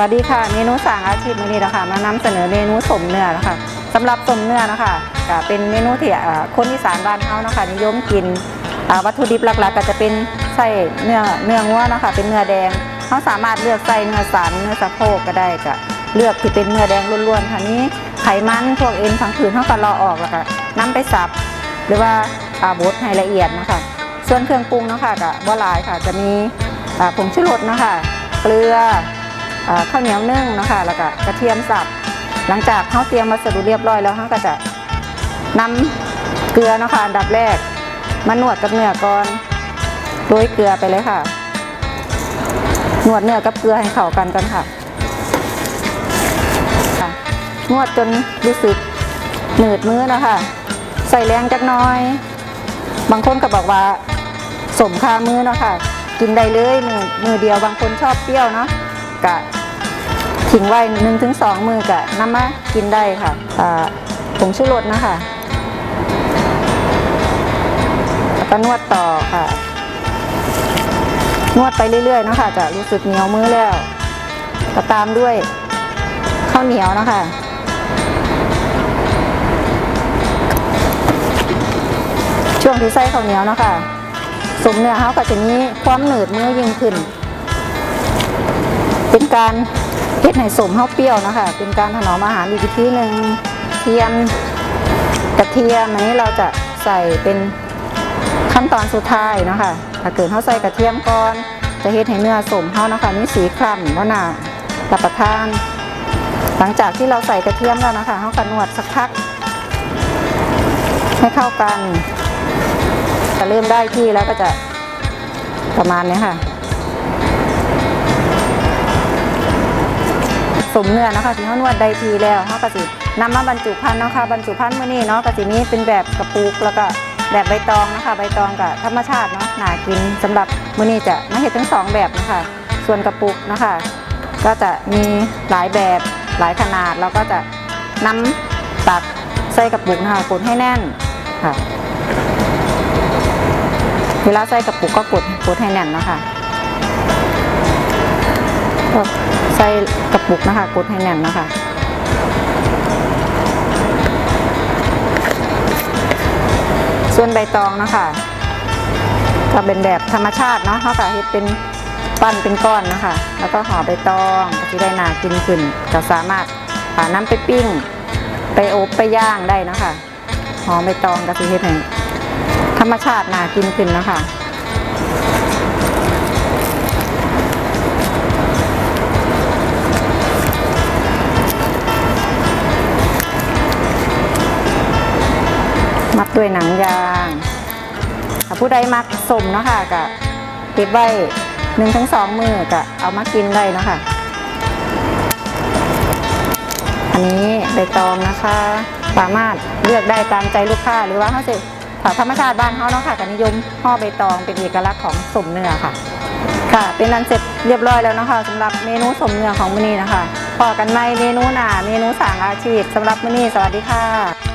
วัสดีค่ะเมนูสั่งอาชีพมื้อนี้นะคะมานำเสนอเมนูสมเนื้อนะคะสำหรับสมเนื้อนะคะก็เป็นเมนูที่คนอีสานบ้านเฮานะคะนิยมกินวัตถุดิบหลักๆ ก็จะเป็นไส้เนื้อเนื้องัวนะคะเป็นเนื้อแดงเขาสามารถเลือกไส้เนื้อสันเนื้อสะโพกก็ได้ก็เลือกที่เป็นเนื้อแดงล้วนๆค่ะนี้ไขมันพวกเอ็นพังผืดเขาก็รอออกแล้วก็นำไปสับ หรือว่าอาบดให้ละเอียดนะคะ ส่วนเครื่องปรุงเนาะคะก็บ่หลายค่ะจะมีผงชูรสเนาะคะ เกลือ ข้าวเหนียวนึ่งนะคะแล้วก็กระเทียมสับ หลังจากเขาเตรียมวัสดุเรียบร้อยแล้วเขาก็จะนำเกลือนะคะอันดับแรกมานวดกับเนื้อก่อนโรยเกลือไปเลยค่ะนวดเนื้อกับเกลือให้เข้ากันกันค่ะค่ะนวดจนรู้สึกหนืดมือนะคะ ใส่แรงจักน้อย บางคนก็บอกว่าสมคามือเนาะค่ะกินได้เลยมือมือเดียวบางคนชอบเปรี้ยวเนาะ กะทิ้งไว้หนึ่งถึงสองมือกะน้ำมากินได้ค่ะผงชูรสนะคะแล้วก็นวดต่อค่ะ นวดไปเรื่อยๆนะคะจะรู้สึกเหนียวมือแล้วก็ตามด้วยข้าวเหนียวนะคะช่วงที่ใส่ข้าวเหนียวนะคะสมเนื้อเขาก็จะมีความหนืดเมือยิ่งขึ้น เป็นการเฮ็ดให้สมเขาเปรี้ยวนะคะ เป็นการถนอมอาหารอีกวิธีหนึ่งเทียมกระเทียมอันนี้เราจะใส่เป็นขั้นตอนสุดท้ายนะคะถ้าเกิดเขาใส่กระเทียมก่อนจะเฮ็ดให้เนื้อสมเขาเนะคะมีสีคล้ำว่าน่ารับประทาน หลังจากที่เราใส่กระเทียมแล้วนะคะเขาก็นวดสักพัก ให้เข้ากันจะเริ่มได้ที่แล้วก็จะประมาณนี้ค่ะ สมเนื้อนะคะที่เขานวดได้ทีแล้วเขาก็สินำมาบรรจุภัณฑ์นะคะบรรจุภัณฑ์มื่อนี้เนาะก็สิมีเป็นแบบกระปุกแล้วก็แบบใบตองนะคะ ใบตองกับธรรมชาติเนาะหนากินสำหรับมื่อนี้จะม่เห็นทั้งสองแบบนะคะส่วนกระปุกนะคะ ก็จะมีหลายแบบหลายขนาดแล้วก็จะนำตักใส่กระปุกนะคะกดให้แน่นค่ะ เวลาใส่กระปุกก็กดกดให้แน่นนะคะ ใส่กระปุกนะคะกดให้แน่นนะคะส่วนใบตองนะคะก็เป็นแบบธรรมชาติเนาะเขาก็เฮ็ดเป็นปั้นเป็นก้อนนะคะ แล้วก็ห่อใบตองก็จะได้นากินขึ้นก็สามารถหาน้ำไปปิ้ง ไปอบไปย่างได้นะคะห่อใบตองก็จะเฮ็ดให้ธรรมชาติน่ากินขึ้นนะคะ มัดด้วยหนังยางถ้าผู้ใดมักสมเนาะค่ะก็เก็บไว้หนึ่งถึงสองมือก็เอามากินได้เนาะค่ะอันนี้ใบตองนะคะ สามารถเลือกได้ตามใจลูกค้าหรือว่าเขาจะถ้าธรรมชาติบ้านเขาเนาะค่ะก็นิยมห่อใบตองเป็นเอกลักษณ์ของสมเนื้อค่ะ ค่ะ เป็นอันเสร็จเรียบร้อยแล้วนะคะสำหรับเมนูสมเนื้อของมื้อนี้นะคะพอกันไหมเมนูหนาเมนูสั่งอาชีพสำหรับมื้อนี้สวัสดีค่ะ